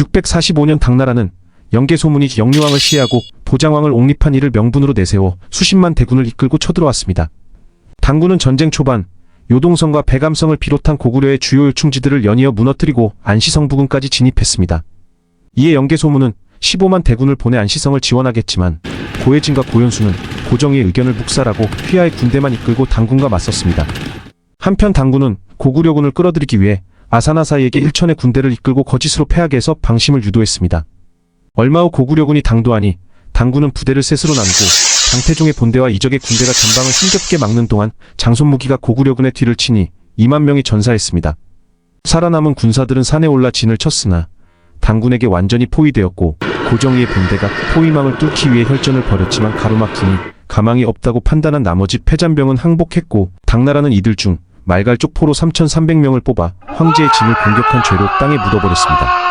645년 당나라는 영계 소문이 영유왕을 시해하고 보장왕을 옹립한 이를 명분으로 내세워 수십만 대군을 이끌고 쳐들어왔습니다. 당군은 전쟁 초반 요동성과 배감성을 비롯한 고구려의 주요 요충지들을 연이어 무너뜨리고 안시성 부근까지 진입했습니다. 이에 영계 소문은 15만 대군을 보내 안시성을 지원하겠지만 고혜진과 고현수는 고정희의 의견을 묵살하고 휘하의 군대만 이끌고 당군과 맞섰습니다. 한편 당군은 고구려군을 끌어들이기 위해 아사나사이에게 일천의 군대를 이끌고 거짓으로 패하게 해서 방심을 유도했습니다. 얼마 후 고구려군이 당도하니 당군은 부대를 셋으로 나누고 장태종의 본대와 이적의 군대가 전방을 힘겹게 막는 동안 장손무기가 고구려군의 뒤를 치니 2만 명이 전사했습니다. 살아남은 군사들은 산에 올라 진을 쳤으나 당군에게 완전히 포위되었고 고정희의 본대가 포위망을 뚫기 위해 혈전을 벌였지만 가로막히니 가망이 없다고 판단한 나머지 패잔병은 항복했고 당나라는 이들 중 말갈쪽 포로 3,300명을 뽑아 황제의 진을 공격한 죄로 땅에 묻어버렸습니다.